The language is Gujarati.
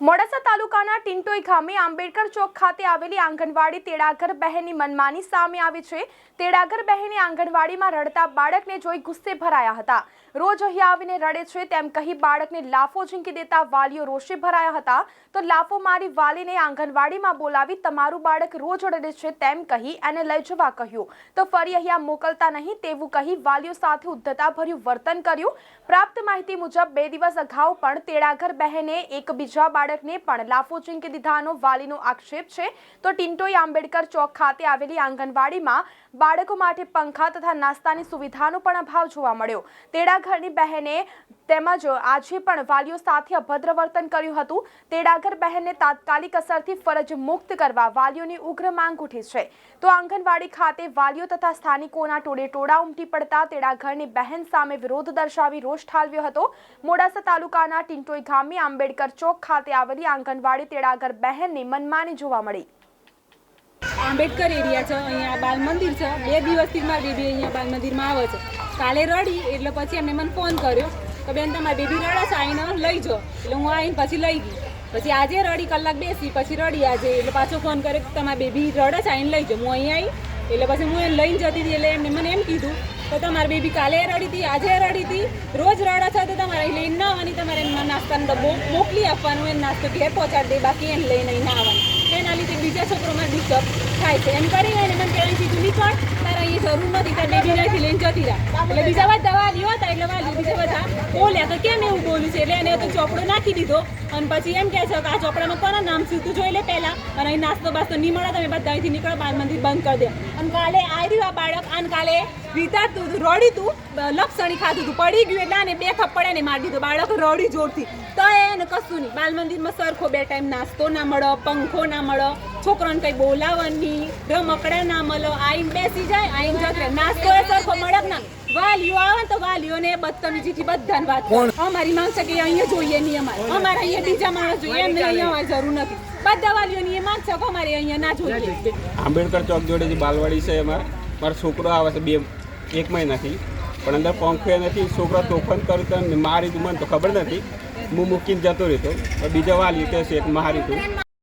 મોડાસા તાલુકાના ટિંટોઈ ગામે આંબેડકર ચોક ખાતે આવેલી આંગણવાડી તેડાગર બહેનની મનમાની સામે આવી છે. તેડાગર બહેને આંગણવાડીમાં રડતા બાળકને જોઈ ગુસ્સે ભરાયા હતા. રોજ અહીં આવીને રડે છે તેમ કહી બાળકને લાફો ઝીંકી દેતા વાલીઓ રોષે ભરાયા હતા. તો લાફો મારી વાલીને આંગણવાડીમાં બોલાવી તમારું બાળક રોજ રડે છે તેમ કહી એને લઈ જવા કહ્યું. તો ફરી અહીંયા મોકલતા નહીં તેવું કહી વાલીઓ સાથે ઉદ્ધતાભર્યું વર્તન કર્યું. પ્રાપ્ત માહિતી મુજબ બે દિવસ અગાઉ પણ તેડાગર બહેને એક બીજા બાળકને પણ લાફો ચીંકી દીધાનો વાલીનો આક્ષેપ છે. તો ટિન્ટોઈ આંબેડકર ચોક ખાતે આવેલી આંગણવાડીમાં બાળકો માટે પંખા તથા નાસ્તાની સુવિધાનો પણ અભાવ જોવા મળ્યો. તેડાગરની બહેને તેમજ આજે પણ વાલીઓ સાથે અભદ્ર વર્તન કર્યું હતું. તેડાગર બહેનને તાત્કાલિક અસરથી ફરજ મુક્ત કરવા વાલીઓની ઉગ્ર માંગ ઉઠી છે. તો આંગણવાડી ખાતે વાલીઓ તથા સ્થાનિકોના ટોળે ટોળા ઉમટી પડતા તેડાગરની બહેન સામે વિરોધ દર્શાવી રોષ ઠાલવ્યો હતો. મોડાસા તાલુકાના ટિંટોઈ ગામે આંબેડકર ચોક ખાતે આવેલી આંગણવાડી તેડાગર બહેનની મનમાની જોવા મળી. આંબેડકર એરિયા છે, અહીંયા બાલ મંદિર છે. બે દિવસથી મારી દીદી અહીંયા બાલ મંદિરમાં આવે છે. કાલે રડી એટલે પછી એમને મને ફોન કર્યો. કે બેન તમારી બેબી રડે છે આવીને લઈ જાઓ એટલે હું આવીને પછી લઈ ગઈ. પછી આજે રડી કલાક બેસી, પછી રડી આજે. એટલે પાછો ફોન કર્યો કે તમારી બેબી રડે છે આવીને લઈ જાઓ હું અહીં આવી એટલે પછી હું એને લઈને જતી હતી, એટલે એમને મને એમ કીધું તો તમારી બેબી કાલે રડી હતી, આજે રડી હતી. રોજ રડે છે તો તમારે અહીં લઈને ના આવવાની, તમારે એમના નાસ્તાનો ડબ્બો મોકલી આપવાનું, એને નાસ્તો ઘેર પહોંચાડી દે, બાકી એને લઈને અહીં ના આવવાનું. એના લીધે બીજા છોકરોમાં ડિસ્ટર્બ થાય છે. એમ કરીને એને મને કહેવાય કીધું નીકળ તારે અહીંયા જરૂર નથી, તારે બેબી નથી લઈને જતી રહ્યા એટલે બીજા વાલી હતા એટલે વાલી બીજા બધા. બોલ્યા તો કેમ એવું બોલ્યું છે? એટલે એને તો ચોપડો નાખી દીધો. અને પછી એમ કહે છે કે આ ચોપડામાં કોના નામ છે? તું જોઈ લે પહેલા. અને અહીં નાસ્તો બાસ્તો નહીં મળે તમે બધા અહીંથી નીકળો બાલ મંદિર બંધ કરી દે. અને કાલે આવી આ બાળક. અને કાલે તું રડી તું, લપસણી ખાધું તું. પડી ગયું એટલે આને બે થપ્પડે ને મારી દીધું. બાળક રડી જોરથી. તો એને કશું નહીં. બાલ મંદિરમાં સરખો બે ટાઈમ નાસ્તો ના મળો, પંખો ના મળો, છોકરાને કંઈ બોલાવવાની, રમકડા ના મળો. આઈને બેસી જાય, આઈને જતો નાસ્તો એ સરખો મળે ના. વાલીઓને બદતમીજીથી બધાને વાત. અમારી માંગ છે કે અહીંયા જોઈએ નહીં અમારે. અમારે અહીંયા બીજા માણસ જોઈએ. એમને અહીંયા અમારે જરૂર નથી. બધા વાલીઓની એ માંગ છે કે અમારે અહીંયા ના જોઈએ. આંબેડકર ચોક જોડે જે બાલવાડી છે એમાં મારો છોકરો આવે છે બે એક મહિનાથી. પણ અંદર પંખે નથી. છોકરો તોફાન કર્યું તો મારી તું મને તો ખબર નથી. હું મૂકીને જતો રહેતો. બીજા વાલી કહે છે એક મારી હતું